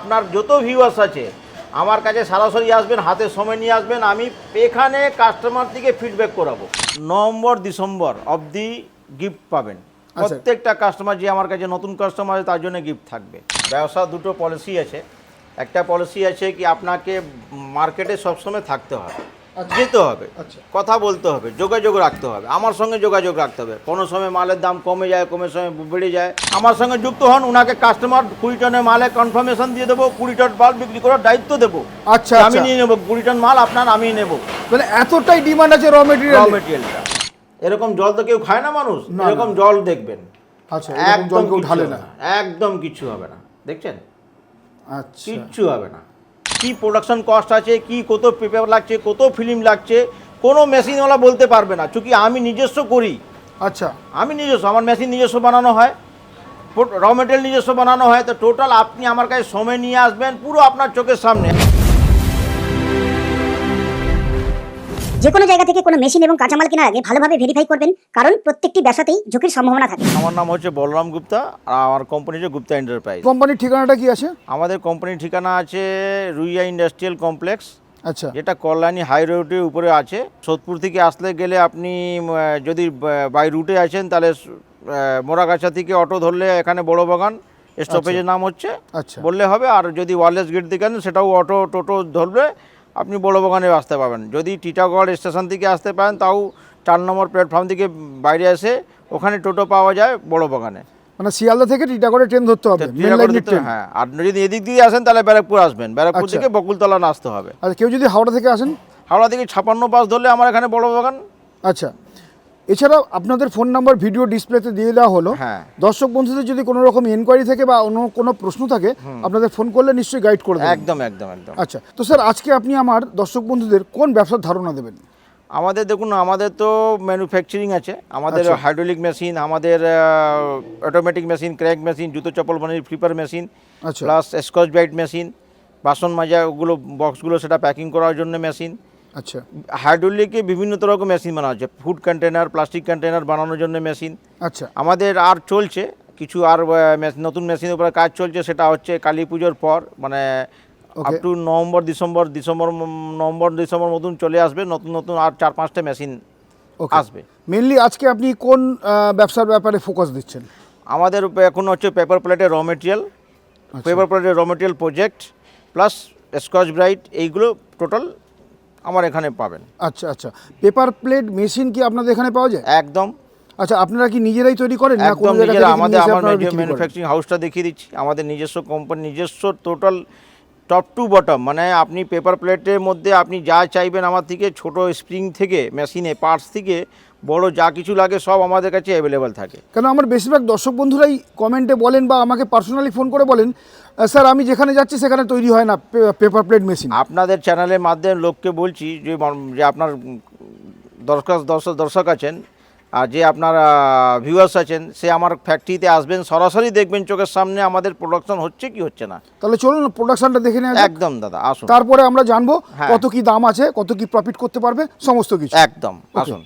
আপনার যত ভিউয়ার্স আছে আমার কাছে সরাসরি আসবেন হাতে সময় নিয়ে আসবেন আমি এখানে কাস্টমার থেকে ফিডব্যাক করাবো। নভেম্বর ডিসেম্বর অবধি গিফট পাবেন। প্রত্যেকটা কাস্টমার যে আমার কাছে নতুন কাস্টমার আছে তার জন্য গিফট থাকবে। ব্যবসা দুটো পলিসি আছে। একটা পলিসি আছে কি আপনাকে মার্কেটে সবসময় থাকতে হবে। যেতে হবে। আচ্ছা। কথা বলতে হবে যোগাযোগ রাখতে হবে। আমার সঙ্গে যোগাযোগ রাখতে হবে। কোনো সময় মালের দাম কমে যায় কোনো সময় বেড়ে যায়। আমার সঙ্গে যুক্ত হন ওনাকে কাস্টমার কুড়ি টনের মালে কনফার্মেশন দিয়ে দেবো কুড়ি টন মাল বিক্রি করার দায়িত্ব দেবো। আচ্ছা আমি আচ্ছা। নিয়ে নেব কুড়ি টন মাল আপনার আমি নেব। মানে এতটাই ডিমান্ড আছে র মেটেরিয়াল র মেটেরিয়ালটা এরকম জল তো কেউ খায় না মানুষ এরকম জল দেখবেন। আচ্ছা কেউ ঢালে না? একদম কিছু হবে না। দেখছেন আচ্ছা। কিচ্ছু হবে না। কি প্রোডাকশন কস্ট আছে কি কত পেপার লাগছে কত ফিল্ম লাগছে কোনো মেশিনওয়ালা বলতে পারবে না। চুকি আমি নিজস্ব করি। আচ্ছা। আমি নিজস্ব আমার মেশিন নিজস্ব বানানো হয়। র মেটেরিয়াল নিজস্ব বানানো হয়। তো টোটাল আপনি আমার কাছে সময় নিয়ে আসবেন পুরো আপনার চোখের সামনে। যে কোনো জায়গা থেকে কোনো মেশিন এবং কাঁচামাল কেনার আগে ভালোভাবে ভেরিফাই করবেন কারণ প্রত্যেকটি ব্যবসাতেই ঝুঁকির সম্ভাবনা থাকে। আমার নাম হচ্ছে বলরাম গুপ্তা আর আমার কোম্পানি হচ্ছে গুপ্তা এন্টারপ্রাইজ কোম্পানির ঠিকানাটা কি আছে? আমাদের কোম্পানির ঠিকানা আছে রুইয়া ইন্ডাস্ট্রিয়াল কমপ্লেক্স আচ্ছা। যেটা কল্যাণী হাই রোডের উপরে আছে। সোদপুর থেকে আসলে গেলে আপনি যদি বাই রুটে আছেন তাহলে মোরাগাছা থেকে অটো ধরলে এখানে বড় বাগান। স্টপেজের নাম হচ্ছে। আচ্ছা। বললে হবে আর যদি ওয়ারলেস গেট থেকে সেটাও অটো টোটো ধরলে আপনি বড় বাগানে আসতে পাবেন যদি টিটাগড় স্টেশন থেকে আসতে পারেন তাও চার নম্বর প্ল্যাটফর্ম থেকে বাইরে এসে ওখানে টোটো পাওয়া যায় বড় বাগানে। মানে শিয়ালদা থেকে টিটাগড়ে ট্রেন ধরতে হবে হ্যাঁ আপনি যদি এদিক দিয়ে আসেন তাহলে ব্যারাকপুর আসবেন। ব্যারাকপুর আচ্ছা। থেকে বকুলতলা আসতে হবে। আচ্ছা কেউ যদি হাওড়া থেকে আসেন? হাওড়া থেকে ছাপান্ন বাস ধরলে আমার এখানে বড় বাগান। আচ্ছা। এছাড়াও আপনাদের ফোন নাম্বার ভিডিও ডিসপ্লেতে দিয়ে দেওয়া হলো। হ্যাঁ। দর্শক বন্ধুদের যদি কোনো রকম এনকোয়ারি থাকে বা অন্য কোনো প্রশ্ন থাকে আপনাদের ফোন করলে নিশ্চয়ই গাইড করে দেবেন। একদম একদম একদম। আচ্ছা তো স্যার আজকে আপনি আমার দর্শক বন্ধুদের কোন ব্যবসার ধারণা দেবেন? আমাদের দেখুন আমাদের তো ম্যানুফ্যাকচারিং আছে। আমাদের আচ্ছা। হাইড্রোলিক মেশিন আমাদের অটোমেটিক মেশিন ক্র্যাক মেশিন জুতো চপ্পল বানিয়ে ফ্লিপার মেশিন আচ্ছা। প্লাস স্কচ ব্রাইট মেশিন বাসন মাজা ওগুলো বক্সগুলো সেটা প্যাকিং করার জন্য মেশিন আচ্ছা। হাইড্রোলিকে বিভিন্ন রকম মেশিন বানানো হচ্ছে ফুড কন্টেনার প্লাস্টিক কন্টেনার বানানোর জন্য মেশিন। আচ্ছা। আমাদের আর চলছে কিছু আর নতুন মেশিনের উপরে কাজ চলছে সেটা হচ্ছে কালী পুজোর পর মানে up. To November December December November December মতন চলে আসবে নতুন নতুন আর চার পাঁচটা মেশিন আসবে। মেনলি আজকে আপনি কোন ব্যবসার ব্যাপারে ফোকাস দিচ্ছেন? আমাদের এখন হচ্ছে পেপার প্লেটের র মেটেরিয়াল। পেপার প্লেটের র material project plus Scotch Brite এইগুলো টোটাল আমার এখানে পাবেন। আচ্ছা আচ্ছা। পেপার প্লেট মেশিন কি আপনাদের এখানে পাওয়া যায়? একদম। আচ্ছা আপনারা কি নিজেরাই তৈরি করেন না কোনো জায়গা থেকে আমাদের আমার? ম্যানুফ্যাকচারিং হাউসটা দেখিয়ে দিচ্ছি। আমাদের নিজস্ব কোম্পানি নিজস্ব টোটাল টপ টু বটম মানে আপনি পেপার প্লেটের মধ্যে আপনি যা চাইবেন আমার থেকে ছোট স্প্রিং থেকে মেশিনে পার্টস থেকে বড় যা কিছু লাগে সব আমাদের কাছে অ্যাভেলেবেল থাকে। কেন আমার বেশিরভাগ দর্শক বন্ধুরাই কমেন্টে বলেন বা আমাকে পার্সোনালি ফোন করে বলেন স্যার আমি যেখানে যাচ্ছি সেখানে তৈরি হয় না পেপার প্লেট মেশিন আপনাদের চ্যানেলের মাধ্যমে লোককে বলছি যে আপনার দর্শক দর্শক দর্শক আছেন আর যে আপনার ভিউয়ার্স আছেন সে আমার ফ্যাক্টরিতে আসবেন সরাসরি দেখবেন চোখের সামনে আমাদের প্রোডাকশন হচ্ছে কি হচ্ছে না। তাহলে চলুন প্রোডাকশনটা দেখে নেওয়া একদম দাদা আসুন। তারপরে আমরা জানব হ্যাঁ। কত কি দাম আছে কত কি প্রফিট করতে পারবে সমস্ত কিছু। একদম আসুন।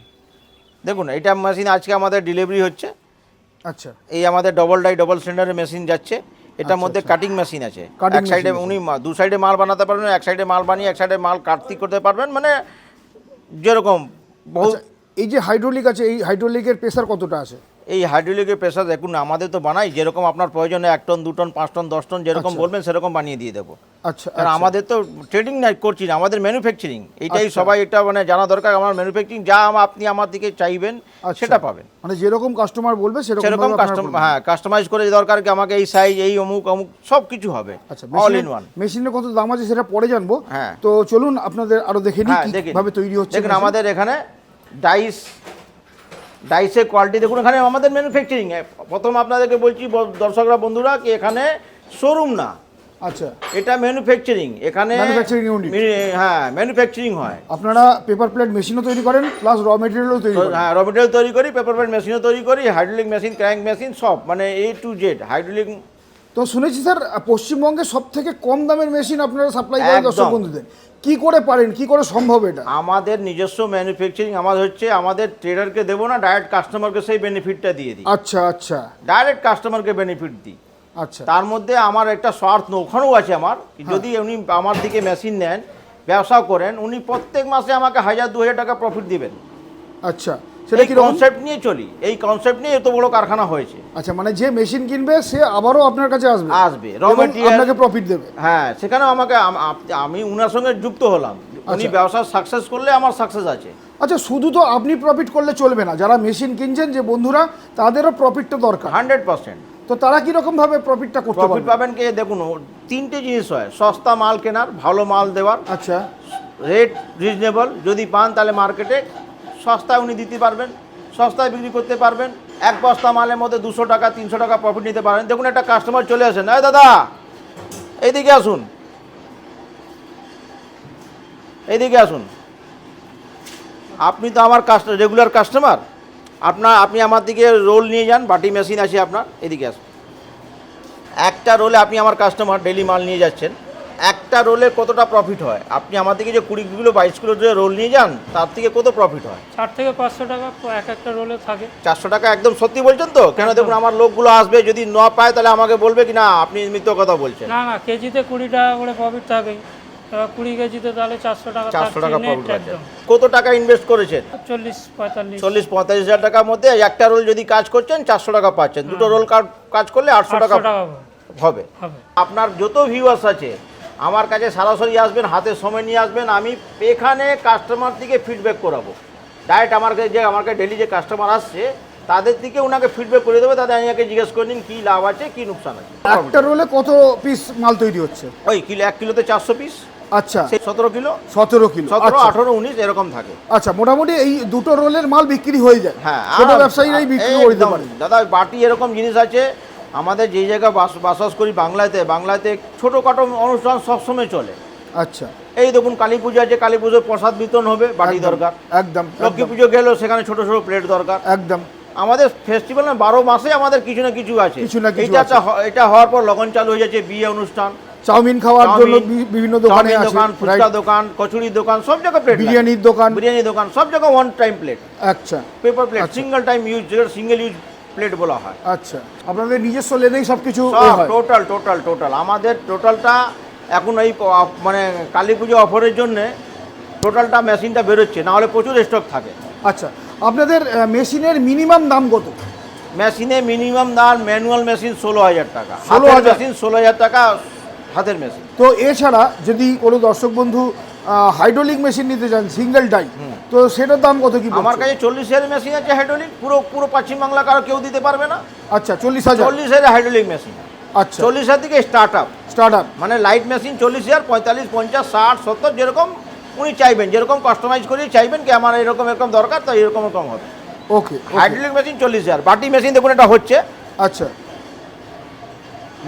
দেখুন এটা মেশিন আজকে আমাদের ডেলিভারি হচ্ছে। আচ্ছা। এই আমাদের ডবল ডাই ডবল সিলিন্ডারের মেশিন যাচ্ছে। এটার মধ্যে কাটিং মেশিন আছে। এক সাইডে উনি দু সাইডে মাল বানাতে পারবেন এক সাইডে মাল বানিয়ে এক সাইডে মাল কাটতি করতে পারবেন। মানে যেরকম বহু আচ্ছা এই যে হাইড্রোলিক আছে এই হাইড্রোলিকের প্রেসার কতটা আছে এই হাইড্রোলিকের প্রেসার দেখুন আমাদের তো বানাই যেরকম আপনার প্রয়োজনে এক টন দু টন পাঁচ টন দশ টন যেরকম আচ্ছা। বলবেন সেরকম বানিয়ে দিয়ে দেবো আচ্ছা কারণ আচ্ছা। আমাদের তো ট্রেডিং নাই করছি না আমাদের ম্যানুফ্যাকচারিং এটাই আচ্ছা। সবাই এটা মানে জানা দরকার আমার ম্যানুফ্যাকচারিং যা আপনি আমার দিকে চাইবেন। সেটা পাবেন মানে যেরকম কাস্টমার বলবে সেরকম সেরকম ভাবে আপনারা কাস্টম করবেন। হ্যাঁ কাস্টমাইজ করে দরকার কি আমাকে এই সাইজ এই অমুক অমুক সব কিছু হবে আচ্ছা অল ইন ওয়ান মেশিনের কত দাম আছে সেটা পরে জানব হ্যাঁ। তো চলুন আপনাদের আরও দেখে নিই হ্যাঁ কীভাবে তৈরি হচ্ছে দেখুন আমাদের এখানে ডাইস ডাইসের কোয়ালিটি দেখুন এখানে আমাদের ম্যানুফ্যাকচারিং প্রথম আপনাদেরকে বলছি দর্শকরা বন্ধুরা কি এখানে শোরুম না? আচ্ছা। এটা ম্যানুফ্যাকচারিং এখানে unit। হ্যাঁ ম্যানুফ্যাকচারিং হয়। আপনারা পেপার প্লেট মেশিনও তৈরি করেন প্লাস র মেটেরিয়ালও তৈরি করেন। হ্যাঁ র মেটেরিয়াল তৈরি করি পেপার প্লেট মেশিনও তৈরি করি হাইড্রোলিক মেশিন ক্র্যাঙ্ক মেশিন সব মানে এ টু জেড হাইড্রোলিক তো শুনেছি স্যার পশ্চিমবঙ্গে সব থেকে কম দামের মেশিন আপনারা সাপ্লাই করেন। দর্শক বন্ধুদের। কি করে পারেন? কি করে সম্ভব এটা? আমাদের নিজস্ব ম্যানুফ্যাকচারিং আমাদের হচ্ছে আমাদের ট্রেডারকে দেবো না ডাইরেক্ট কাস্টমারকে সেই বেনিফিটটা দিয়ে দিই। আচ্ছা আচ্ছা। ডাইরেক্ট কাস্টমারকে বেনিফিট দিই। আচ্ছা। তার মধ্যে আমার একটা স্বার্থ ওখানেও আছে আমার। যদি উনি আমার দিকে মেশিন নেন ব্যবসা করেন উনি প্রত্যেক মাসে আমাকে হাজার দু হাজার টাকা প্রফিট দিবেন। আচ্ছা। সেটা কি কনসেপ্ট নিয়ে চলি। এই কনসেপ্ট নিয়ে এত বড় কারখানা হয়েছে। আচ্ছা মানে যে মেশিন কিনবে সে আবারও আপনার কাছে আসবে। আসবে র মেটেরিয়াল আপনাকে প্রফিট দেবে। হ্যাঁ সেখানেও আমাকে আমি উনার সঙ্গে যুক্ত হলাম। উনি আচ্ছা। ব্যবসা সাকসেস করলে আমার সাকসেস আছে। আচ্ছা শুধু তো আপনি প্রফিট করলে চলবে না। যারা মেশিন কিনছেন যে বন্ধুরা তাদেরও প্রফিটটা দরকার। Hundred percent. তো তারা কি রকম ভাবে প্রফিটটা করতে প্রফিট পাবেন কে? দেখুন ও তিনটে জিনিস হয়। সস্তা মাল কেনার ভালো মাল দেওয়ার। আচ্ছা। রেট রিজনেবল যদি পান তাহলে মার্কেটে সস্তায় উনি দিতে পারবেন, সস্তায় বিক্রি করতে পারবেন। এক বস্তা মালের মধ্যে দুশো টাকা, তিনশো টাকা প্রফিট নিতে পারেন। দেখুন, একটা কাস্টমার চলে আসেন। এই দাদা, এইদিকে আসুন। এইদিকে আসুন। আপনি তো আমার কাস্ট রেগুলার কাস্টমার আপনার আপনি আমার দিকে রোল নিয়ে যান, বাটি মেশিন আছে আপনার। এদিকে আসুন। একটা রোলে আপনি আমার কাস্টমার ডেলি মাল নিয়ে যাচ্ছেন। একটা রোলে কতটা প্রফিট হয়? আপনি আমার থেকে যে কুড়ি কিলো বাইশ কিলো যে রোল নিয়ে যান তার থেকে কত প্রফিট হয়? চার থেকে পাঁচশো টাকা এক একটা রোলে থাকে। চারশো টাকা একদম সত্যি বলছেন তো? কেন দেখুন আমার লোকগুলো আসবে যদি ন পায় তাহলে আমাকে বলবে কি না আপনি মিথ্য কথা বলছেন। না না কেজিতে কুড়ি টাকা করে প্রফিট থাকে। কুড়ি কেজিতে তাহলে চারশো টাকা চারশো টাকা প্রফিট কত টাকা ইনভেস্ট করেছেন? চল্লিশ পঁয়তাল্লিশ। চল্লিশ পঁয়তাল্লিশ হাজার টাকার মধ্যে একটা রোল যদি কাজ করছেন চারশো টাকা পাচ্ছেন। দুটো রোল কাজ করলে আটশো টাকা হবে। হবে। আপনার যত ভিউয়ার্স আছে আমার কাছে সরাসরি আসবেন হাতে সময় নিয়ে আসবেন আমি এখানে কাস্টমার থেকে ফিডব্যাক করাবো। ডাইরেক্ট আমার কাছে যে আমার কাছে ডেলি যে কাস্টমার আসছে তাদের থেকে ওনাকে ফিডব্যাক করে দেবে তাদের আমাকে জিজ্ঞেস করে নিন কী লাভ আছে কী নুকসান আছে। একটা রোলে কত পিস মাল তৈরি হচ্ছে? ওই কিলো এক কিলোতে চারশো পিস আচ্ছা। সতেরো কিলো। সতেরো কিলো সতেরো আচ্ছা। আঠারো উনিশ এরকম থাকে। আচ্ছা মোটামুটি এই দুটো রোলের মাল বিক্রি হয়ে যায়। হ্যাঁ ছোট ব্যবসায়ীরাই বিক্রি করে দিতে পারে। দাদা বাটি এরকম জিনিস আছে আমাদের যেই জায়গায় বাস বাসবাস করি বাংলাতে বাংলাতে ছোটোখাটো অনুষ্ঠান সবসময় চলে। আচ্ছা। এই দেখুন কালী পুজো আছে কালী পুজোর প্রসাদ বিতরণ হবে বাটি দরকার। একদম লক্ষ্মী পুজো গেলেও সেখানে ছোট ছোট প্লেট দরকার। একদম। আমাদের ফেস্টিভ্যাল না বারো মাসে আমাদের কিছু না কিছু আছে। কিছু না কিছু এটা। এটা হওয়ার পর লগন চালু হয়ে যাচ্ছে বিয়ে অনুষ্ঠান। চাউমিন খাওয়ার জন্য বিভিন্ন দোকানে দোকান ফুচকা দোকান কচুরির দোকান সব জায়গায় প্লেট বিরিয়ানির দোকান। বিরিয়ানি দোকান সব জায়গায় ওয়ান টাইম প্লেট আচ্ছা। Paper plate. Single time use single use plate বলা হয়। আচ্ছা আপনাদের নিজস্ব লেনেই সব কিছু টোটাল টোটাল টোটাল আমাদের টোটালটা এখন এই মানে কালী পুজো অফারের জন্য টোটালটা মেশিনটা বেরোচ্ছে না হলে প্রচুর স্টক থাকে। আচ্ছা আপনাদের মেশিনের মিনিমাম দাম কত? মেশিনে মিনিমাম দাম ম্যানুয়াল মেশিন ষোলো হাজার টাকা। 16,000 ষোলো হাজার? মেশিন ষোলো হাজার টাকা হাতের মেশিন তো এছাড়া যদি কোনো দর্শক বন্ধু হাইড্রোলিক মেশিন নিতে চান সিঙ্গেল টাইম তো সেটার দাম কত কি আমার কাছে চল্লিশ হাজার মেশিন আছে হাইড্রোলিক পুরো পুরো পশ্চিম বাংলা কারও কেউ দিতে পারবে না। আচ্ছা চল্লিশ হাজার। চল্লিশ হাজার হাইড্রোলিক মেশিন আচ্ছা। চল্লিশ হাজার থেকে স্টার্ট আপ স্টার্ট আপ মানে লাইট মেশিন চল্লিশ হাজার পঁয়তাল্লিশ পঞ্চাশ ষাট সত্তর যেরকম উনি চাইবেন যেরকম কাস্টমাইজ করে চাইবেন কি আমার এরকম এরকম দরকার তো এরকম এরকম হবে। ওকে হাইড্রোলিক মেশিন চল্লিশ হাজার। বাটি মেশিন দেখুন এটা হচ্ছে। আচ্ছা।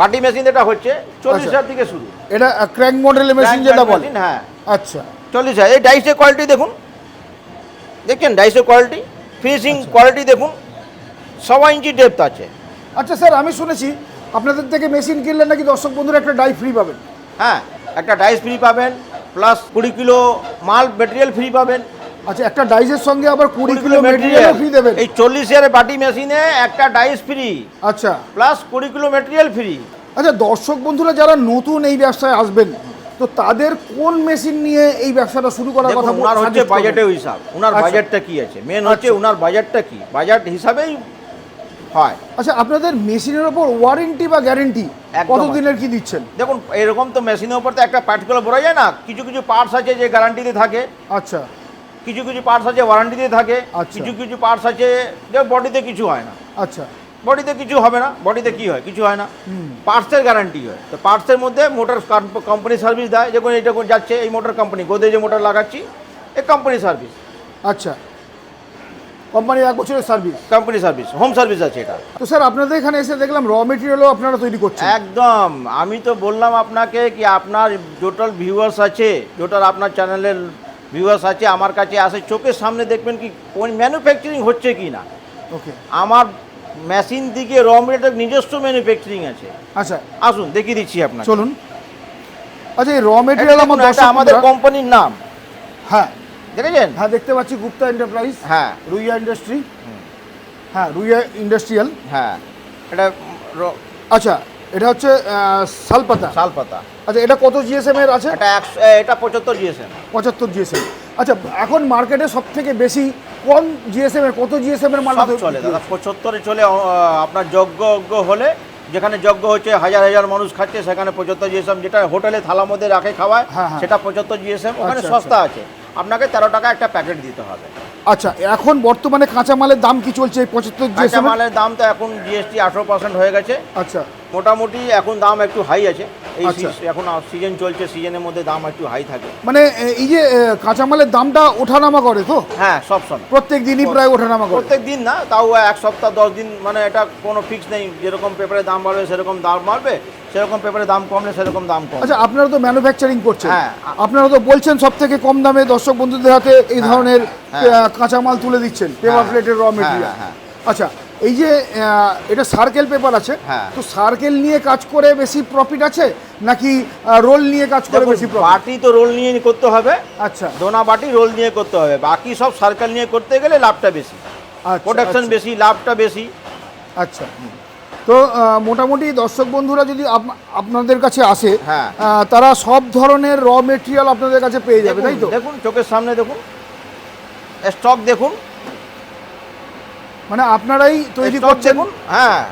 বাটি মেশিন এটা হচ্ছে চল্লিশ আচ্ছা। হাজার থেকে শুরু। এটা ক্র্যাঙ্ক মডেলের মেশিন যেটা বলেন হ্যাঁ। আচ্ছা চল্লিশ হাজার এই ডাইসের কোয়ালিটি দেখুন। দেখছেন ডাইসের কোয়ালিটি ফিনিশিং কোয়ালিটি দেখুন। সবাই ইঞ্চি ডেপথ আছে। আচ্ছা স্যার আমি শুনেছি আপনাদের থেকে মেশিন কিনলে নাকি দর্শক বন্ধুরা একটা ডাই ফ্রি পাবেন। হ্যাঁ একটা ডাইস ফ্রি পাবেন প্লাস কুড়ি কিলো মাল মেটেরিয়াল ফ্রি পাবেন। আচ্ছা একটা ডাইসের সঙ্গে আবার কুড়ি কিলো মেটেরিয়াল ফ্রি দেবেন। এই চল্লিশ হাজারের বাটি মেশিনে একটা ডাইস ফ্রি আচ্ছা। প্লাস কুড়ি কিলো মেটেরিয়াল ফ্রি আচ্ছা দর্শক বন্ধুরা যারা নতুন এই ব্যবসায় আসবেন তো তাদের কোন মেশিন নিয়ে এই ব্যবসাটা শুরু করার কথা ওনার হচ্ছে বাজেটের হিসাব। ওনার আচ্ছা। বাজেটটা কি আছে? মেন হচ্ছে আচ্ছা। ওনার বাজেটটা কি? বাজেট হিসাবেই হয়। আচ্ছা আপনাদের মেশিনের ওপর ওয়ারেন্টি বা গ্যারেন্টি কত দিনের কি দিচ্ছেন? দেখুন এরকম তো মেশিনের উপর তো একটা পার্টিকুলার বলা যায় না। কিছু কিছু পার্টস আছে যে গ্যারান্টিতে থাকে। আচ্ছা। কিছু কিছু পার্টস আছে ওয়ারেন্টিতে থাকে। আচ্ছা। কিছু কিছু পার্টস আছে যে বডিতে কিছু হয় না। আচ্ছা। বডিতে কিছু হবে না বডিতে কি হয়? কিছু হয় না। পার্টসের গ্যারান্টি হয়। তো পার্টসের মধ্যে মোটর কোম্পানি সার্ভিস দেয়। যখন এটা যাচ্ছে এই মোটর কোম্পানি গোদরেজে মোটর লাগাচ্ছি এ কোম্পানি সার্ভিস আচ্ছা। কোম্পানি এক বছরের service company service home service আছে এটা। তো স্যার আপনাদের এখানে এসে দেখলাম র মেটেরিয়ালও আপনারা তৈরি করছেন। একদম। আমি তো বললাম আপনাকে কি আপনার টোটাল ভিউয়ার্স আছে টোটাল আপনার চ্যানেলের ভিউয়ার্স আছে আমার কাছে আসে চোখের সামনে দেখবেন কি কোন ম্যানুফ্যাকচারিং হচ্ছে কি না। ওকে আমার মেশিন দিকে র মেটেরিয়াল নিজস্ব ম্যানুফ্যাকচারিং আছে। আচ্ছা। আসুন দেখিয়ে দিচ্ছি আপনাকে। চলুন। আচ্ছা এই র মেটেরিয়াল আমাদের কোম্পানির নাম। হ্যাঁ। দেখেছেন? হ্যাঁ দেখতে পাচ্ছি গুপ্তা এন্টারপ্রাইজ হ্যাঁ। রুইয়া ইন্ডাস্ট্রি হ্যাঁ রুইয়া ইন্ডাস্ট্রিয়াল হ্যাঁ। এটা আচ্ছা এটা হচ্ছে আহ, শালপাতা। আচ্ছা এটা কত জিএসএম এর আছে? এটা একশো এটা পঁচাত্তর জিএসএম পঁচাত্তর জিএসএম আচ্ছা এখন মার্কেটে সব থেকে বেশি কোন জিএসএম এর কত জিএসএম এর মাল চলে দাদা পঁচাত্তরে চলে আপনার যজ্ঞ হলে যেখানে যজ্ঞ হচ্ছে হাজার হাজার মানুষ খাচ্ছে সেখানে পঁচাত্তর জিএসএম যেটা হোটেলে থালার মধ্যে রাখে খাওয়ায় হ্যাঁ, হ্যাঁ। সেটা পঁচাত্তর জিএসএম ওখানে আচ্ছা, সস্তা আছে। আপনাকে তেরো টাকা একটা প্যাকেট দিতে হবে। আচ্ছা এখন বর্তমানে কাঁচামালের দাম কি চলছে পঁচাত্তর জিএসএম মালের দাম তো এখন জিএসটি আঠেরো পার্সেন্ট হয়ে গেছে। আচ্ছা। মোটামুটি এখন দাম একটু হাই আছে এই আচ্ছা। এখন সিজন চলছে সিজনের মধ্যে দাম একটু হাই থাকে মানে এই যে কাঁচামালের দামটা ওঠানামা করে তো হ্যাঁ সব সময় প্রত্যেক দিনই প্রায় ওঠানামা করে প্রত্যেক দিন না তাও এক সপ্তাহ দশ দিন মানে এটা কোনো ফিক্স নেই যেরকম পেপারের দাম বাড়বে সেরকম দাম বাড়বে সেরকম পেপারের দাম কমলে সেরকম দাম কম আচ্ছা আপনারা তো ম্যানুফ্যাকচারিং করছেন হ্যাঁ। আপনারা তো বলছেন সব থেকে কম দামে দর্শক বন্ধুদের হাতে এই ধরনের হ্যাঁ। কাঁচামাল তুলে দিচ্ছেন পেপার হ্যাঁ। প্লেটের র হ্যাঁ, মেটেরিয়াল হ্যাঁ। আচ্ছা এই যে এটা সার্কেল পেপার আছে হ্যাঁ। তো সার্কেল নিয়ে কাজ করে বেশি প্রফিট আছে? নাকি রোল নিয়ে কাজ করে বেশি বাটি তো রোল নিয়ে করতে হবে। আচ্ছা। দোনা বাটি রোল নিয়ে করতে হবে। বাকি সব সার্কেল নিয়ে করতে গেলে লাভটা বেশি। আচ্ছা, প্রোডাকশন আচ্ছা, বেশি লাভটা বেশি। আচ্ছা। তো মোটামুটি দর্শক বন্ধুরা যদি আপনাদের কাছে আসে হ্যাঁ। তারা সব ধরনের র মেটেরিয়াল আপনাদের কাছে পেয়ে যাবে তাই তো? দেখুন চোখের সামনে দেখুন। স্টক দেখুন। মানে আপনারাই তৈরি করছেন? হ্যাঁ।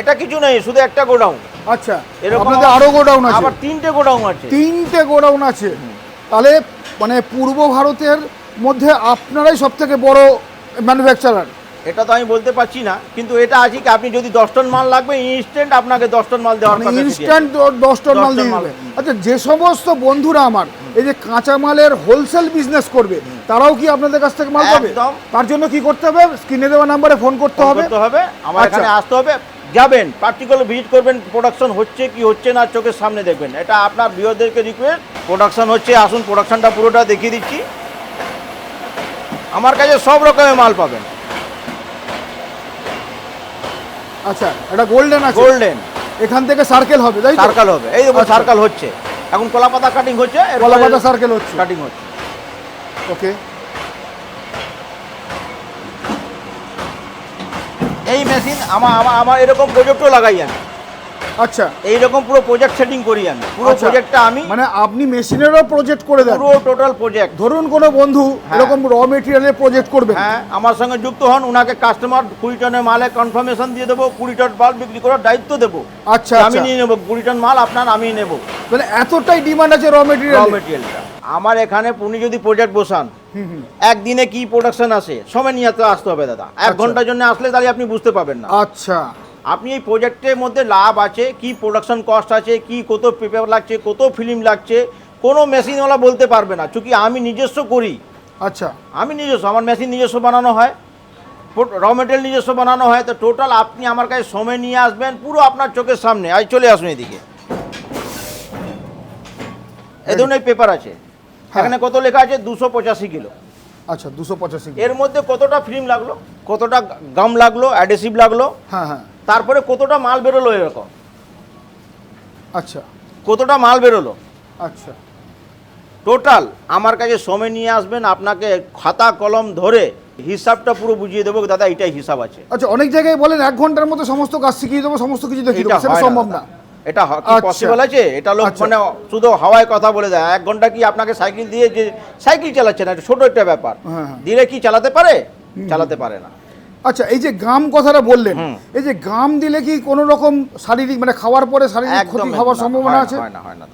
এটা কিছু নেই শুধু একটা গোডাউন। আচ্ছা এরকম আপনাদের আরও গোডাউন আছে? আবার তিনটে গোডাউন আছে। তিনটে গোডাউন আছে। তাহলে মানে পূর্ব ভারতের মধ্যে আপনারাই সব থেকে বড় ম্যানুফ্যাকচারার এটা তো আমি বলতে পারছি না কিন্তু এটা আছে কি আপনি যদি দশ টন মাল লাগবে ইনস্ট্যান্ট আপনাকে দশ টন মাল দেওয়া মানে। ইনস্ট্যান্ট দশ টন মাল দিয়ে। দেবে আচ্ছা যে সমস্ত বন্ধুরা আমার এই যে কাঁচামালের হোলসেল বিজনেস করবে তারাও কি আপনাদের কাছ থেকে মাল পাবে? একদম। তার জন্য কি করতে হবে? স্ক্রিনে দেওয়া নাম্বারে ফোন করতে হবে। করতে হবে। আমার আচ্ছা। এখানে আসতে হবে। যাবেন পার্টিকুলার ভিজিট করবেন প্রোডাকশন হচ্ছে কি হচ্ছে না চোখের সামনে দেখবেন। এটা আপনার বিয়দেরকে রিকোয়েস্ট প্রোডাকশন হচ্ছে আসুন প্রোডাকশনটা পুরোটা দেখিয়ে দিচ্ছি। আমার কাছে সব রকমের মাল পাবেন। আচ্ছা এটা গোল্ডেন আছে। গোল্ডেন এখান থেকে সার্কেল হবে তাই তো? সার্কেল হবে। এই দেখুন আচ্ছা। সার্কেল হচ্ছে। এখন কলাপাতা কাটিং হচ্ছে কলা পাতা সার্কেল হচ্ছে। কাটিং হচ্ছে। ওকে এই মেশিন আমার আমার আমার এরকম প্রজেক্টও লাগাই আমি। আচ্ছা। এইরকম পুরো প্রজেক্ট সেটিং করি আমি। পুরো আচ্ছা। প্রজেক্টটা আমি মানে আপনি মেশিনেরও প্রজেক্ট করে দেন? পুরো টোটাল প্রজেক্ট ধরুন কোনো বন্ধু হ্যাঁ। এরকম র মেটেরিয়ালের প্রজেক্ট করবে হ্যাঁ আমার সঙ্গে যুক্ত হন উনাকে কাস্টমার কুড়ি টনের মালে কনফার্মেশন দিয়ে দেবো কুড়ি টন মাল বিক্রি করার দায়িত্ব দেবো। আচ্ছা আমি আচ্ছা। নিয়ে নেব কুড়ি টন মাল আপনার আমি নেব। মানে এতটাই ডিমান্ড আছে র র মেটেরিয়াল মেটেরিয়ালটা আমার এখানে উনি যদি প্রজেক্ট বসান একদিনে কি প্রোডাকশন আসে? সময় নিয়ে তো আসতে হবে দাদা। এক আচ্ছা। ঘণ্টার জন্য আসলে তাহলে আপনি বুঝতে পারবেন না। আচ্ছা। আপনি এই প্রজেক্টের মধ্যে লাভ আছে কি প্রোডাকশন কস্ট আছে কি কত পেপার লাগছে কত ফিল্ম লাগছে কোনো মেশিনওয়ালা বলতে পারবে না। চूंकि আমি নিজস্ব করি। আচ্ছা। আমি নিজস্ব আমার মেশিন নিজস্ব বানানো হয়। র মেটেরিয়াল নিজস্ব বানানো হয়। তো টোটাল আপনি আমার কাছে সময় নিয়ে আসবেন পুরো আপনার চোখের সামনে। আজ চলে আসুন এদিকে। এ ধরনের পেপার আছে। এখানে কত লেখা আছে? দুশো পঁচাশি কিলো। আচ্ছা দুশো পঁচাশি এর মধ্যে কতটা ফিল্ম লাগল? কতটা গাম লাগল? অ্যাডেসিভ লাগল? হ্যাঁ হ্যাঁ। তারপরে কতটা মাল বেরোলো এরকম? আচ্ছা। কতটা মাল বেরোলো? আচ্ছা। টোটাল আমার কাছে সময় নিয়ে আসবেন আপনাকে খাতা কলম ধরে হিসাবটা পুরো বুঝিয়ে দেবো। দাদা এটাই হিসাব আছে। আচ্ছা অনেক জায়গায় বলেন এক ঘণ্টার মধ্যে সমস্ত কাজ শিখিয়ে দেবো সমস্ত কিছু দেখিয়ে দেবো। সেটা সম্ভব না। এটা কি আচ্ছা। পসিবল আছে? এটা লোক আচ্ছা। মানে শুধু হাওয়ায় কথা বলে দেয়। এক ঘণ্টা কি আপনাকে সাইকেল দিয়ে যে সাইকেল চালাচ্ছে না ছোট একটা ব্যাপার। হ্যাঁ, হ্যাঁ। দিলে কি চালাতে পারে? চালাতে পারে না। আচ্ছা এই যে গাম কথাটা বললেন। এই যে গাম দিলে কি কোনো রকম শারীরিক মানে খাওয়ার পরে শারীরিক ক্ষতি হওয়ার সম্ভাবনা আছে? হয় না হয় না।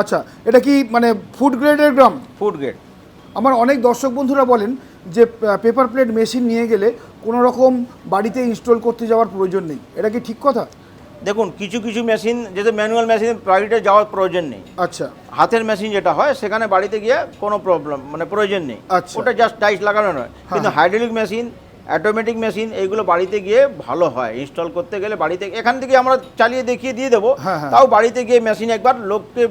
আচ্ছা এটা কি মানে ফুড গ্রেডের গ্রাম? ফুড গ্রেড আমার অনেক দর্শক বন্ধুরা বলেন যে পেপার প্লেট মেশিন নিয়ে গেলে কোনো রকম বাড়িতে ইনস্টল করতে যাওয়ার প্রয়োজন নেই। এটা কি ঠিক কথা? দেখুন কিছু কিছু মেশিন যেটা ম্যানুয়াল মেশিন প্রাইভেটে যাওয়ার প্রয়োজন নেই আচ্ছা হাতের মেশিন যেটা হয় সেখানে বাড়িতে গিয়ে কোনো প্রবলেম মানে প্রয়োজন নেই আচ্ছা। ওটা জাস্ট টাইস লাগানো নয় কিন্তু হ্যাঁ। হাইড্রোলিক মেশিন অ্যাটোমেটিক মেশিন এইগুলো বাড়িতে গিয়ে ভালো হয় ইনস্টল করতে গেলে বাড়িতে এখান থেকে আমরা চালিয়ে দেখিয়ে দিয়ে দেবো হ্যাঁ, হ্যাঁ। তাও বাড়িতে গিয়ে মেশিন একবার লোককে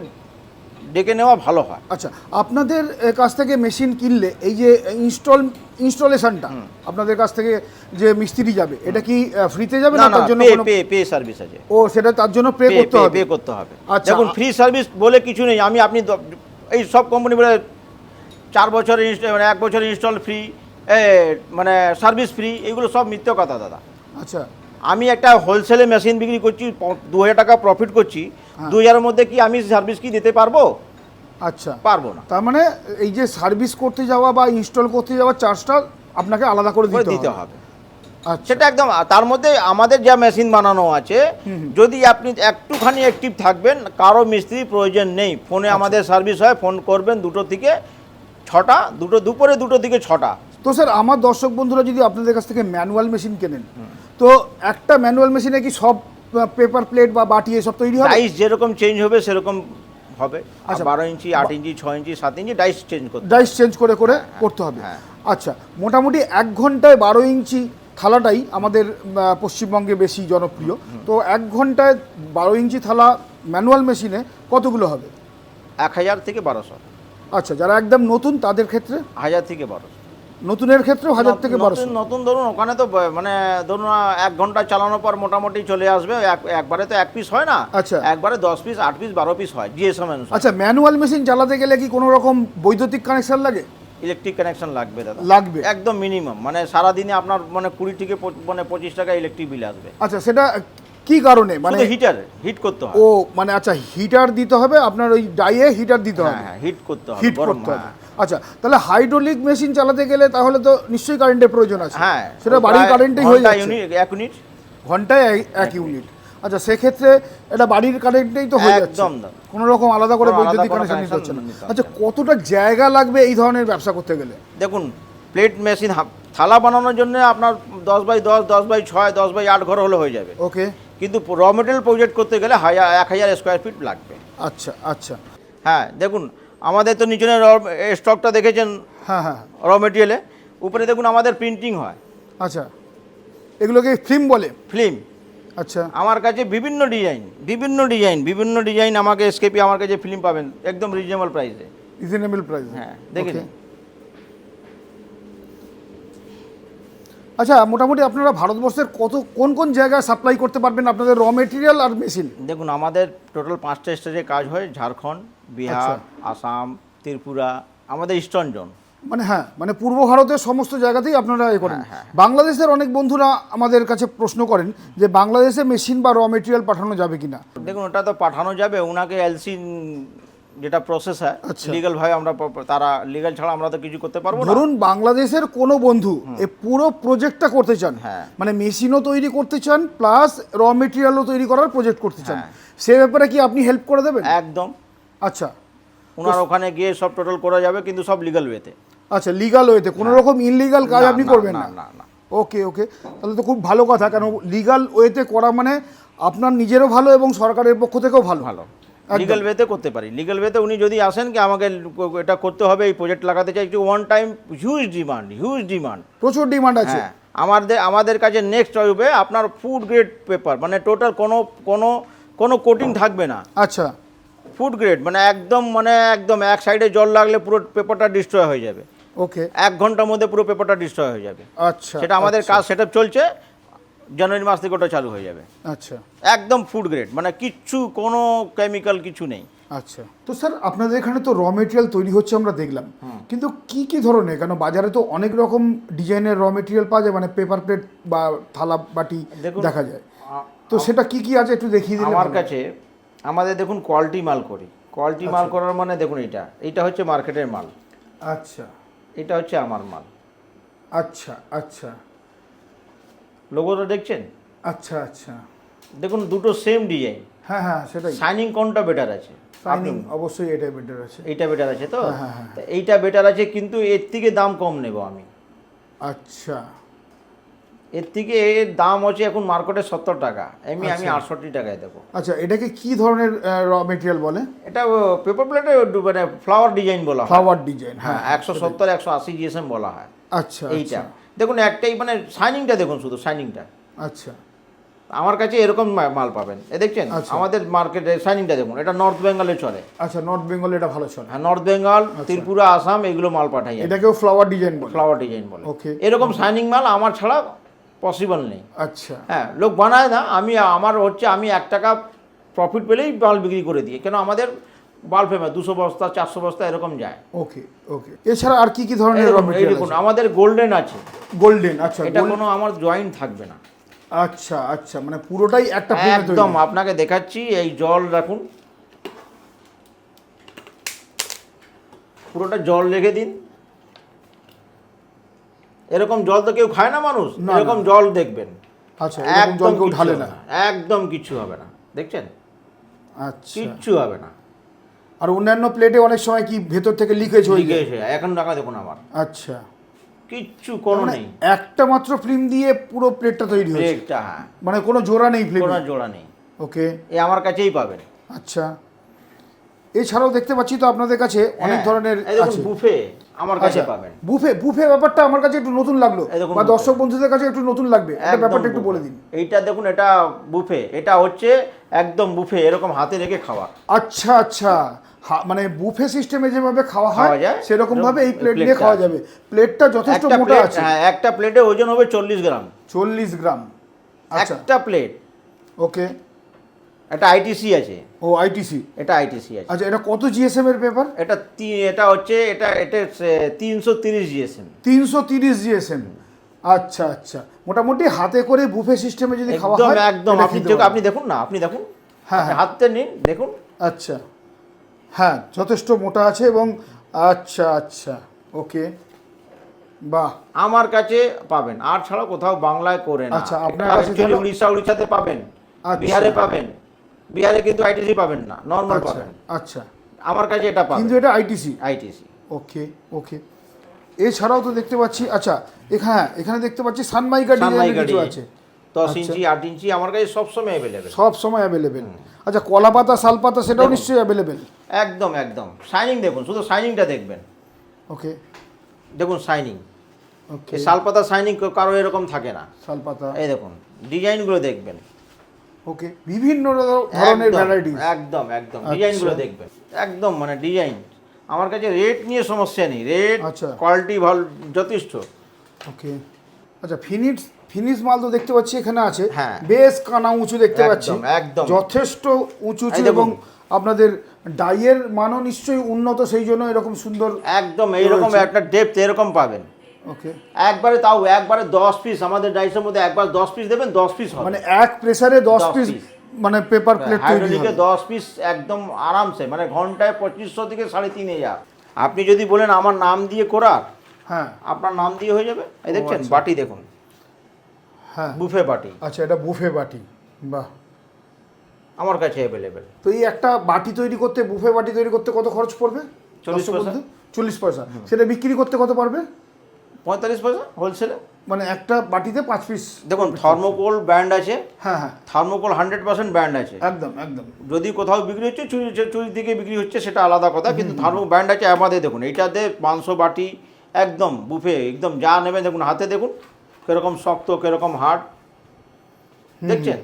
ডেকে নেওয়া ভালো হয়। আচ্ছা আপনাদের কাছ থেকে মেশিন কিনলে এই যে ইনস্টল ইনস্টলেশনটা আপনাদের কাছ থেকে যে মিস্ত্রি যাবে এটা কি ফ্রিতে যাবে না তার জন্য পে পে সার্ভিস আছে। ও সেটা তার জন্য পে করতে হবে। পে করতে হবে। আচ্ছা। দেখুন ফ্রি সার্ভিস বলে কিছু নেই। আমি আপনি এই সব কোম্পানি বলে চার বছর মানে এক বছর ইনস্টল ফ্রি মানে সার্ভিস ফ্রি এগুলো সব মিথ্যে কথা দাদা। আচ্ছা। আমি একটা হোলসেলে মেশিন বিক্রি করছি দু হাজার টাকা প্রফিট করছি হ্যাঁ। দু হাজারের মধ্যে কি আমি সার্ভিস কি দিতে পারব? আচ্ছা। পারব না। তার মানে এই যে সার্ভিস করতে যাওয়া বা ইনস্টল করতে যাওয়া চার্জটা আপনাকে আলাদা করে দিতে হবে। আচ্ছা। সেটা একদম তার মধ্যে আমাদের যা মেশিন বানানো আছে যদি আপনি একটুখানি অ্যাক্টিভ থাকবেন কারও মিস্ত্রি প্রয়োজন নেই ফোনে আচ্ছা। আমাদের সার্ভিস হয় ফোন করবেন দুটো থেকে ছটা দুটো দুপুরে দুটো থেকে ছটা। তো স্যার আমার দর্শক বন্ধুরা যদি আপনাদের কাছ থেকে ম্যানুয়াল মেশিন কেনেন তো একটা ম্যানুয়াল মেশিনে কি সব পেপার প্লেট বা বাটি এসব তৈরি হবে? ডাইস যেরকম চেঞ্জ হবে সেরকম হবে। আচ্ছা। বারো ইঞ্চি আট ইঞ্চি ছয় ইঞ্চি সাত ইঞ্চি ডাইস চেঞ্জ করতে ডাইস চেঞ্জ করে করে করতে হবে। হ্যাঁ। আচ্ছা মোটামুটি এক ঘন্টায় বারো ইঞ্চি থালাটাই আমাদের পশ্চিমবঙ্গে বেশি জনপ্রিয়। তো এক ঘন্টায় বারো ইঞ্চি থালা ম্যানুয়াল মেশিনে কতগুলো হবে? এক হাজার থেকে বারোশো। আচ্ছা যারা একদম নতুন তাদের ক্ষেত্রে? হাজার থেকে বারোশো। নতুনের ক্ষেত্রেও হাজার থেকে বারোশো। নতুন ধরুন ওখানে তো মানে ধরুন এক ঘণ্টা চালানোর পর মোটামুটি চলে আসবে এক- একবারে তো এক পিস হয় না? আচ্ছা। একবারে দশ পিস আট পিস বারো পিস হয় জিএসএম আচ্ছা ম্যানুয়াল মেশিন চালাতে গেলে কি কোনো রকম বৈদ্যুতিক কানেকশন লাগে? ইলেকট্রিক কানেকশন লাগবে দাদা। লাগবে। একদম মিনিমাম মানে সারাদিনে আপনার মানে কুড়ি থেকে মানে পঁচিশ টাকা ইলেকট্রিক বিল আসবে। আচ্ছা সেটা কি কারণে? মানে হিটার হিট করতে হয় ও মানে আচ্ছা হিটার দিতে হবে আপনার ওই ডাইয়ে হিটার দিতে হ্যাঁ হবে। হ্যাঁ হিট করতে হবে হিট করতে হবে। হ্যাঁ। আচ্ছা তাহলে হাইড্রোলিক মেশিন চালাতে গেলে তাহলে তো নিশ্চয়ই কারেন্টের প্রয়োজন আছে। হ্যাঁ সেটা বাড়ির কারেন্টেই হয়ে যাচ্ছে। এক ইউনিট ঘন্টায় এক- এক ইউনিট আচ্ছা সেক্ষেত্রে এটা বাড়ির কারেন্টেই তো হয়ে যাচ্ছে। কোনো রকম আলাদা করে বৈদ্যুতিক কানেকশন নিতে হচ্ছে না। আচ্ছা কতটা জায়গা লাগবে এই ধরনের ব্যবসা করতে গেলে? দেখুন প্লেট মেশিন থালা বানানোর জন্য আপনার দশ বাই দশ দশ বাই ছয় দশ বাই আট ঘর হলে হয়ে যাবে। ওকে কিন্তু র মেটেরিয়াল প্রজেক্ট করতে গেলে হাজার এক হাজার স্কোয়ার ফিট লাগবে। আচ্ছা আচ্ছা। হ্যাঁ দেখুন আমাদের তো নিচনের স্টকটা দেখেছেন? হ্যাঁ হ্যাঁ। র মেটেরিয়ালে উপরে দেখুন আমাদের প্রিন্টিং হয়। আচ্ছা। এগুলোকে ফিল্ম বলে? ফিল্ম আচ্ছা। আমার কাছে বিভিন্ন ডিজাইন বিভিন্ন ডিজাইন বিভিন্ন ডিজাইন আমাকে এসকেপি আমার কাছে ফিল্ম পাবেন একদম রিজনেবল প্রাইসে রিজনেবল প্রাইস হ্যাঁ দেখে নিন। আচ্ছা মোটামুটি আপনারা ভারতবর্ষের কত কোন কোন জায়গায় সাপ্লাই করতে পারবেন আপনাদের র মেটেরিয়াল আর মেশিন দেখুন আমাদের টোটাল পাঁচটা স্টেজে কাজ হয় ঝাড়খণ্ড বিহার আচ্ছা। আসাম ত্রিপুরা আমাদের ইস্টার্ন জোন মানে হ্যাঁ মানে পূর্ব ভারতের সমস্ত জায়গাতেই আপনারা এ করেন হ্যাঁ, হ্যাঁ। বাংলাদেশের অনেক বন্ধুরা আমাদের কাছে প্রশ্ন করেন যে বাংলাদেশে মেশিন বা র মেটেরিয়াল পাঠানো যাবে কিনা দেখুন ওটা তো পাঠানো যাবে ওনাকে এলসি যেটা প্রসেস হয় আচ্ছা। লিগাল ভাবে আমরা তারা লিগাল ছাড়া আমরা তো কিছু করতে পারব না ধরুন বাংলাদেশের কোনো বন্ধু এই পুরো প্রজেক্টটা করতে চান হ্যাঁ। মানে মেশিনও তৈরি করতে চান প্লাস র মেটেরিয়ালও তৈরি করার প্রজেক্ট করতে চান হ্যাঁ। সে ব্যাপারে কি আপনি হেল্প করে দেবেন একদম আচ্ছা। ওনার ওখানে গিয়ে সব টোটাল করা যাবে কিন্তু সব লিগাল ওয়েতে আচ্ছা লিগাল ওয়েতে কোনো রকম ইনলিগাল কাজ আপনি করবেন না না? না ওকে ওকে তাহলে তো খুব ভালো কথা কেন লিগাল ওয়েতে করা মানে আপনার নিজেরও ভালো এবং সরকারের পক্ষ থেকেও ভালো। ভালো। লিগাল ওয়েতে করতে পারি। লিগাল ওয়েতে উনি যদি আসেন কি আমাকে এটা করতে হবে এই প্রজেক্ট লাগাতে চাইছি one time huge demand huge demand প্রচুর ডিমান্ড আছে। হ্যাঁ আমাদের আমাদের কাছে নেক্সট হবে আপনার ফুড গ্রেড পেপার মানে টোটাল কোনো কোনো কোনো কোটিং থাকবে না। আচ্ছা। ফুড গ্রেড মানে একদম মানে একদম এক সাইডে জল লাগলে পুরো পেপারটা ডিস্ট্রয় হয়ে যাবে। ওকে। এক ঘণ্টার মধ্যে পুরো পেপারটা ডিস্ট্রয় হয়ে যাবে। আচ্ছা সেটা আমাদের আচ্ছা, কাজ সেটা চলছে জানুয়ারি মাস থেকে ওটা চালু হয়ে যাবে। আচ্ছা। একদম ফুড গ্রেড মানে কিচ্ছু কোনো কেমিক্যাল কিছু নেই। আচ্ছা। তো স্যার আপনাদের এখানে তো র মেটেরিয়াল তৈরি হচ্ছে আমরা দেখলাম। কিন্তু কি কি ধরনের? কেন বাজারে তো অনেক রকম ডিজাইনের র মেটেরিয়াল পাওয়া যায় মানে পেপার প্লেট বা থালা বাটি দেখা যায়। তো সেটা কি কি আছে একটু দেখিয়ে দিলে আমার কাছে আমাদের দেখুন কোয়ালিটি মাল করি। কোয়ালিটি মাল করার মানে দেখুন এটা এটা হচ্ছে মার্কেটের মাল। আচ্ছা। এটা হচ্ছে আমার মাল। আচ্ছা আচ্ছা। লোগোটা দেখছেন? আচ্ছা আচ্ছা। দেখুন দুটো সেম ডিজাইন হ্যাঁ হ্যাঁ সেটাই। শাইনিং কোনটা বেটার আছে? শাইনিং অবশ্যই এটা বেটার আছে। এইটা বেটার আছে তো? হ্যাঁ, হ্যাঁ, এইটা বেটার আছে কিন্তু এর থেকে দাম কম নেব আমি। আচ্ছা। এর থেকে এর দাম হচ্ছে এখন মার্কেটে সত্তর টাকা। এমনি আমি আচ্ছা। আটষট্টি টাকায় দেবো। আচ্ছা এটাকে কি ধরনের র মেটেরিয়াল বলে? এটা পেপার প্লেটে মানে ফ্লাওয়ার ডিজাইন বলা ফ্লাওয়ার ডিজাইন হ্যাঁ। হ্যাঁ একশো সত্তর একশো আশি জিএসএম বলা হয়। আচ্ছা এইটা। দেখুন একটাই মানে শাইনিংটা দেখুন শুধু শাইনিংটা আচ্ছা। আমার কাছে এরকম মাল পাবেন। এ দেখছেন? আচ্ছা। আমাদের মার্কেটে শাইনিংটা দেখুন। এটা নর্থ বেঙ্গলে চলে। আচ্ছা নর্থ বেঙ্গল এটা ভালো চলে। হ্যাঁ নর্থ বেঙ্গল ত্রিপুরা আসাম এগুলো মাল পাঠাই এটাকেও ফ্লাওয়ার ডিজাইন বলে। ফ্লাওয়ার ডিজাইন বলে। ওকে এরকম শাইনিং মাল আমার ছাড়া পসিবল নেই। আচ্ছা। হ্যাঁ লোক বানায় না আমি আমার হচ্ছে আমি এক টাকা প্রফিট পেলেই মাল বিক্রি করে দিই। কেন আমাদের বাল ফেমে দুশো বস্তা চারশো বস্তা এরকম যায়। ওকে ওকে। এছাড়া আর কি কি ধরনের এরকম, দেখুন আমাদের গোল্ডেন আছে। গোল্ডেন আচ্ছা এটা কোনো আমার জয়েন্ট থাকবে না। আচ্ছা আচ্ছা মানে পুরোটাই একটা একদম আপনাকে দেখাচ্ছি এই জল রাখুন পুরোটা জল রেখে দিন। এরকম জল তো কেউ খায় না মানুষ এরকম জল দেখবেন। আচ্ছা কেউ ঢালে না। একদম কিচ্ছু হবে না দেখছেন? আচ্ছা। কিচ্ছু হবে না। আর অন্যান্য প্লেটে অনেক সময় কি ভেতর থেকে লিকেজ হয়ে এসে এখন টাকা দেখুন আমার আচ্ছা। কিচ্ছু কোনো মানে নেই। একটা মাত্র ফিল্ম দিয়ে পুরো প্লেটটা তৈরি হয়েছে। হ্যাঁ। মানে কোনো জোড়া নেই ফিল্ম কোনো জোড়া নেই। ওকে এ আমার কাছেই পাবেন। আচ্ছা। এছাড়াও দেখতে পাচ্ছি তো আপনাদের কাছে অনেক হ্যাঁ, ধরনের এই দেখুন বুফে আমার কাছে আচ্ছা পাবেন। বুফে বুফে ব্যাপারটা আমার কাছে একটু নতুন লাগল বা দর্শক বন্ধুদের কাছে একটু নতুন লাগবে। এটা ব্যাপারটা একটু বলে দিন। এইটা দেখুন এটা বুফে। এটা হচ্ছে একদম বুফে এরকম হাতে রেখে খাওয়া। আচ্ছা আচ্ছা। মানে বুফে সিস্টেমে যেভাবে খাওয়া হয় সেরকম ভাবে এই প্লেট নিয়ে খাওয়া যাবে। প্লেটটা যথেষ্ট মোটা আছে। হ্যাঁ একটা প্লেটে ওজন হবে চল্লিশ গ্রাম। চল্লিশ গ্রাম। আচ্ছা। একটা প্লেট ওকে। এটা আইটিসি আছে। ও আইটিসি এটা আইটিসি আছে। আচ্ছা এটা কত জিএসএম এর পেপার এটা এটা হচ্ছে এটা এটা তিনশো তিরিশ জিএসএম তিনশো তিরিশ জিএসএম আচ্ছা আচ্ছা। মোটামুটি হাতে করে বুফে সিস্টেমে যদি খাওয়া হয় একদম। আপনি আপনি দেখুন না আপনি দেখুন। হ্যাঁ, হ্যাঁ। হাতটা নিন দেখুন। আচ্ছা। হ্যাঁ যথেষ্ট মোটা আছে এবং আচ্ছা আচ্ছা। ওকে। বাহ। আমার কাছে পাবেন। আর ছাড়া কোথাও বাংলায় করে না। আচ্ছা, আপনার কাছে উড়িষ্যা উড়িষ্যাতে পাবেন। আচ্ছা। বিহারে পাবেন। বিহারে কিন্তু আইটিসি পাবেন না নর্মাল আচ্ছা পাবেন। আচ্ছা। আমার কাছে এটা পাবেন। কিন্তু এটা আইটিসি আইটিসি ওকে ওকে। এছাড়াও তো দেখতে পাচ্ছি আচ্ছা এখানে এখানে দেখতে পাচ্ছি সানমাইকা ডিজাইনের কিছু আছে। দশ আচ্ছা। ইঞ্চি আট ইঞ্চি আমার কাছে সবসময় অ্যাভেলেবেল সব সময় অ্যাভেলেবেল আচ্ছা কলা পাতা শাল পাতা সেটাও নিশ্চয়ই অ্যাভেলেবেল একদম একদম। শাইনিং দেখুন শুধু শাইনিংটা দেখবেন। ওকে। দেখুন শাইনিং ওকে। এই শালপাতা শাইনিং কারও এরকম থাকে না। শাল পাতা। এই দেখুন ডিজাইনগুলো দেখবেন। ওকে বিভিন্ন ধরনের একদম, ভ্যারাইটিস একদম একদম। আচ্ছা। ডিজাইনগুলো দেখবেন। একদম মানে ডিজাইন আমার কাছে রেট নিয়ে সমস্যা নেই। রেট আচ্ছা। কোয়ালিটি ভালো যথেষ্ট। ওকে আচ্ছা ফিনিশ ফিনিশ মাল তো দেখতে পাচ্ছি এখানে আছে। হ্যাঁ। বেশ কানা উঁচু দেখতে পাচ্ছি। একদম। যথেষ্ট উঁচু উঁচু এবং আপনাদের ডাইয়ের মানও নিশ্চয়ই উন্নত সেই জন্য এরকম সুন্দর একদম এইরকম একটা ডেপথ এরকম পাবেন। ওকে একবারে তাও একবারে দশ পিস আমাদের ডাইসের মধ্যে একবার দশ পিস দেবেন দশ পিস হবে। মানে এক প্রেসারে দশ পিস মানে পেপার প্লেট হাইড্রোলিকে দশ পিস একদম আরামসে মানে ঘন্টায় পঁচিশশো থেকে সাড়ে তিন হাজার। আপনি যদি বলেন আমার নাম দিয়ে করার হ্যাঁ। আপনার নাম দিয়ে হয়ে যাবে? এই দেখছেন? আচ্ছা। বাটি দেখুন। হ্যাঁ। বুফে বাটি। আচ্ছা এটা বুফে বাটি। বাহ। আমার কাছে অ্যাভেলেবেল তো এই একটা বাটি তৈরি করতে বুফে বাটি তৈরি করতে কত খরচ পড়বে? 40 পয়সা। চল্লিশ পয়সা। সেটা বিক্রি করতে কত পারবে? পঁয়তাল্লিশ পয়সা হোলসেলে মানে একটা বাটিতে পাঁচ পিস দেখুন থার্মোকোল ব্র্যান্ড আছে। হ্যাঁ হ্যাঁ। থার্মোকোল হান্ড্রেড পার্সেন্ট ব্র্যান্ড আছে। একদম একদম। যদি কোথাও বিক্রি হচ্ছে চুরি চুরি থেকে বিক্রি হচ্ছে সেটা আলাদা কথা। কিন্তু থার্মো ব্র্যান্ড আছে আমাদের দেখুন এইটাতে পাঁচশো বাটি একদম বুফে একদম যা নেবেন দেখুন হাতে দেখুন কীরকম শক্ত কীরকম হার্ড দেখছেন?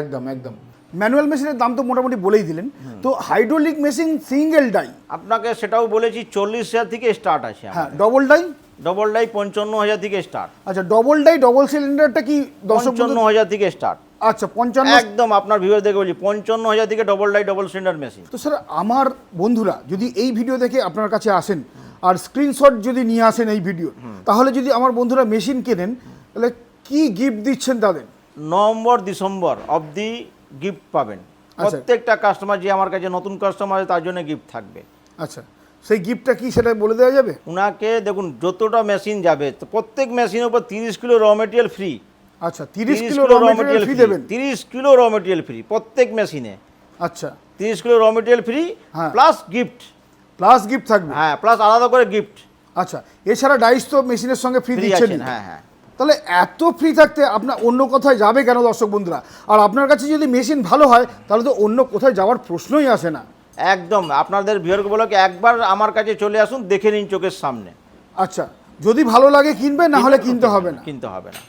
একদম একদম। ম্যানুয়াল মেশিনের দাম তো মোটামুটি বলেই দিলেন। তো হাইড্রোলিক মেশিন সিঙ্গেল ডাই আপনাকে সেটাও বলেছি চল্লিশ হাজার থেকে স্টার্ট আছে হ্যাঁ ডবল ডাই ডবল ডাই পঞ্চান্ন হাজার থেকে স্টার্ট আচ্ছা ডবল ডাই ডবল সিলিন্ডারটা কি পঞ্চান্ন হাজার থেকে স্টার্ট আচ্ছা পঞ্চান্ন একদম আপনার ভিউয়ার দেখে বলছি পঞ্চান্ন হাজার থেকে double die double cylinder machine তো স্যার আমার বন্ধুরা যদি এই ভিডিও দেখে আপনার কাছে আসেন আর স্ক্রিনশট যদি নিয়ে আসেন এই ভিডিও তাহলে যদি আমার বন্ধুরা মেশিন কেনেন তাহলে কি গিফট দিচ্ছেন তাদের? নভেম্বর ডিসেম্বর অবধি গিফট পাবেন। আচ্ছা। প্রত্যেকটা কাস্টমার যে আমার কাছে নতুন কাস্টমার আছে তার জন্য গিফট থাকবে। আচ্ছা। সেই গিফটটা কি সেটা বলে দেওয়া যাবে? উনাকে দেখুন যতটা মেশিন যাবে তো প্রত্যেক মেশিনের উপর তিরিশ কিলো র মেটেরিয়াল ফ্রি আচ্ছা তিরিশ কিলো র মেটেরিয়াল ফ্রি দেবেন? তিরিশ কিলো র মেটেরিয়াল ফ্রি প্রত্যেক মেশিনে আচ্ছা। তিরিশ কিলো র material free. Plus gift plus gift থাকবে? হ্যাঁ প্লাস আলাদা করে গিফট আচ্ছা এছাড়া ডাইস তো মেশিনের সঙ্গে ফ্রি ফ্রি দিচ্ছেন হ্যাঁ হ্যাঁ। তাহলে এত ফ্রি থাকতে আপনার অন্য কোথায় যাবে কেন দর্শক বন্ধুরা? আর আপনার কাছে যদি মেশিন ভালো হয় তাহলে তো অন্য কোথায় যাওয়ার প্রশ্নই আসে না। একদম আপনাদের ভিওরকে বলো কি একবার আমার কাছে চলে আসুন দেখে নিন চোখের সামনে। আচ্ছা যদি ভালো লাগে কিনবে না হলে কিনতে হবে না। কিনতে হবে না।